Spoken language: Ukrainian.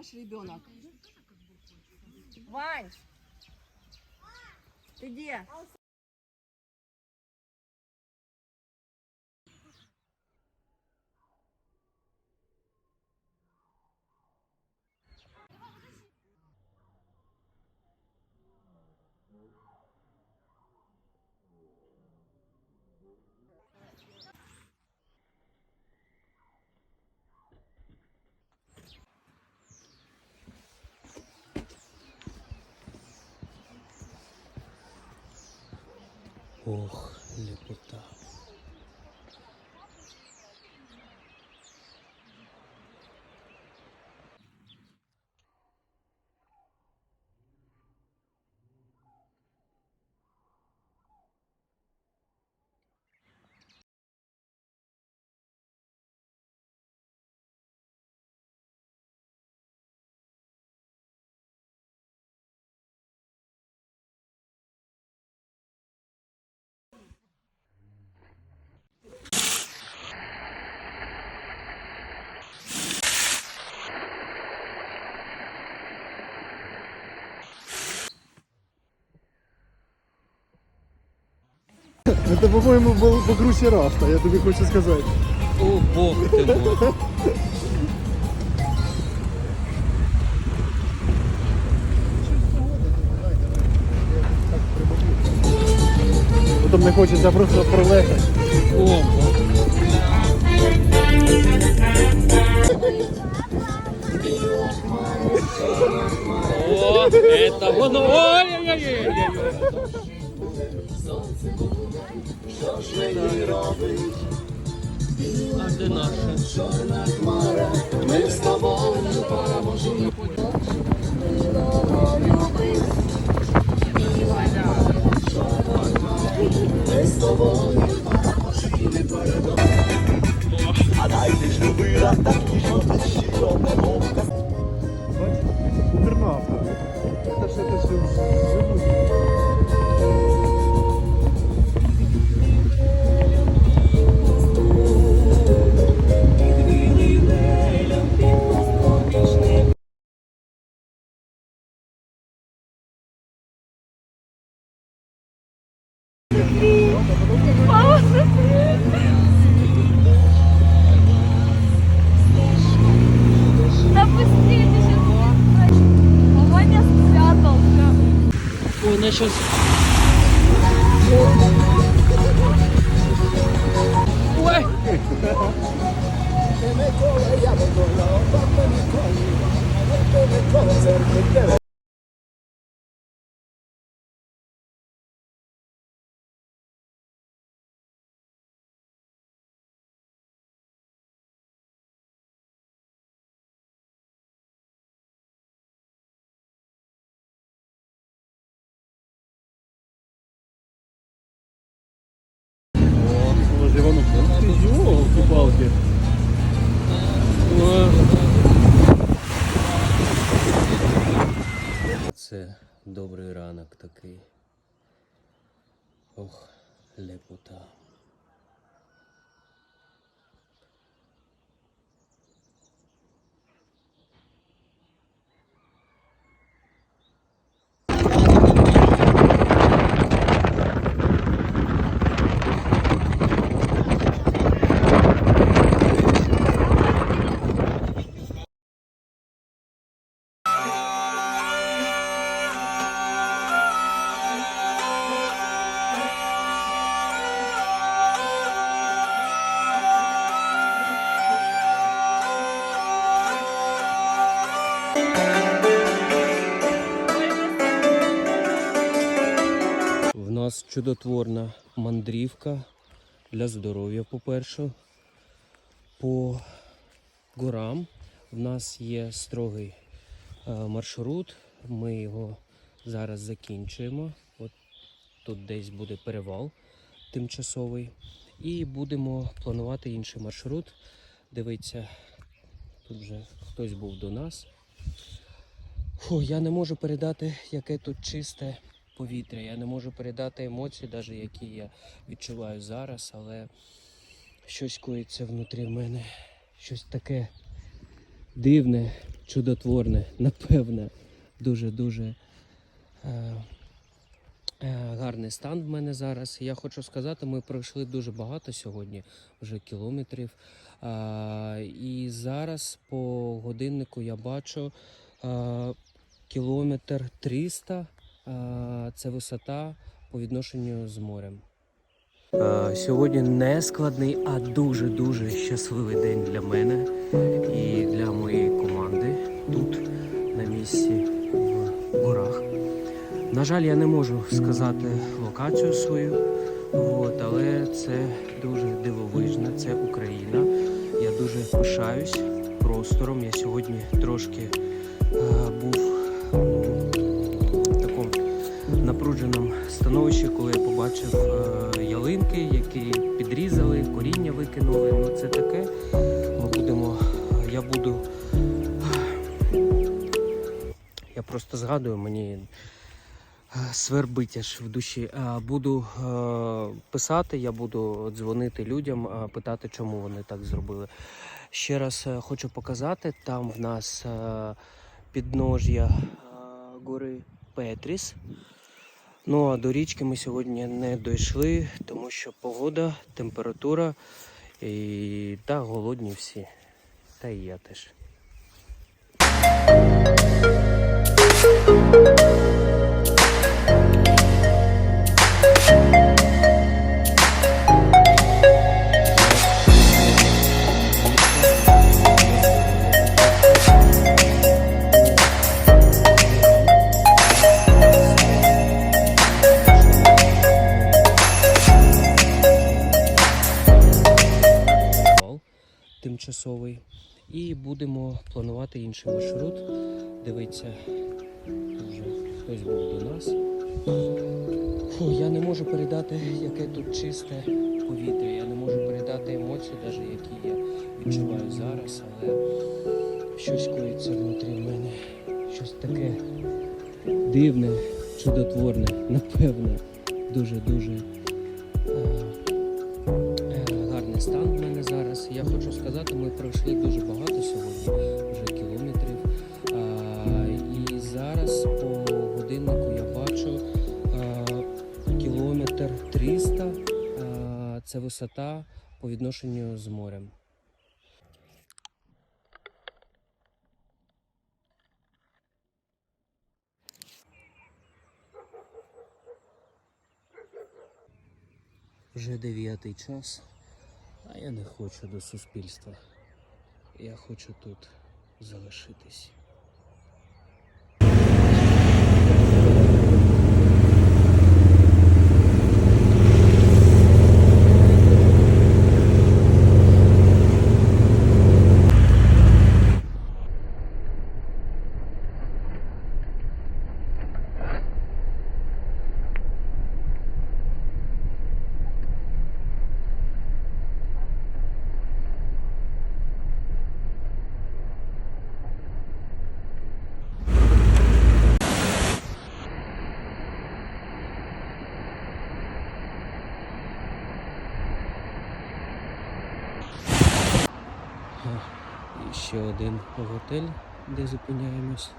наш ребенок. Вань! Ты где? Ох, лепота. Це, по-моєму, був Богрусі Рафта, я тобі хочу сказати. О, Бог ти мой. Потім не хочеться просто пролетати. О, Бог. О, это воно. Ой-ой-ой-ой-ой. А де наша? Укрнафта. Це ж це ж живуть. shoes. Ué! Це добрий ранок такий. Ох, лепота. Нас чудотворна мандрівка для здоров'я, по-перше. По горам в нас є строгий е, маршрут. Ми його зараз закінчуємо. От тут десь буде перевал тимчасовий. І будемо планувати інший маршрут. Дивіться, тут вже хтось був до нас. Фу, я не можу передати, яке тут чисте повітря. Я не можу передати емоції, навіть які я відчуваю зараз, але щось коїться внутрі мене. Щось таке дивне, чудотворне, напевне. Дуже-дуже е, е, гарний стан в мене зараз. Я хочу сказати, ми пройшли дуже багато сьогодні, вже кілометрів. Е, і зараз по годиннику я бачу е, кілометр 300. Це висота по відношенню з морем. Сьогодні не складний, а дуже-дуже щасливий день для мене і для моєї команди тут, на місці в горах. На жаль, я не можу сказати локацію свою, от, але це дуже дивовижно, це Україна. Я дуже пишаюсь простором. Я сьогодні трошки е, був напруженому становищі, коли я побачив е, ялинки, які підрізали, коріння викинули. Ну це таке. Ми будемо. Я буду. Я просто згадую, мені е, свербить аж в душі. Е, Буду писати, я буду дзвонити людям, питати, чому вони так зробили. Ще раз хочу показати, там в нас піднож'я гори Петріс. Ну а до річки ми сьогодні не дійшли, тому що погода, температура і та голодні всі. Та і я теж. Тимчасовий. І будемо планувати інший маршрут. Дивіться, вже хтось був до нас. Фу, я не можу передати, яке тут чисте повітря. Я не можу передати емоції, навіть які я відчуваю зараз, але щось коїться внутрі в мене. Щось таке дивне, чудотворне, напевне. Дуже-дуже. е, Е, Гарний стан. Я хочу сказати, ми пройшли дуже багато сьогодні, вже кілометрів. А, і зараз по годиннику я бачу а, кілометр 300. А, це висота по відношенню з морем. Вже дев'ятий час, а я не хочу до суспільства. Я хочу тут залишитись. І ще один готель, де зупиняємось.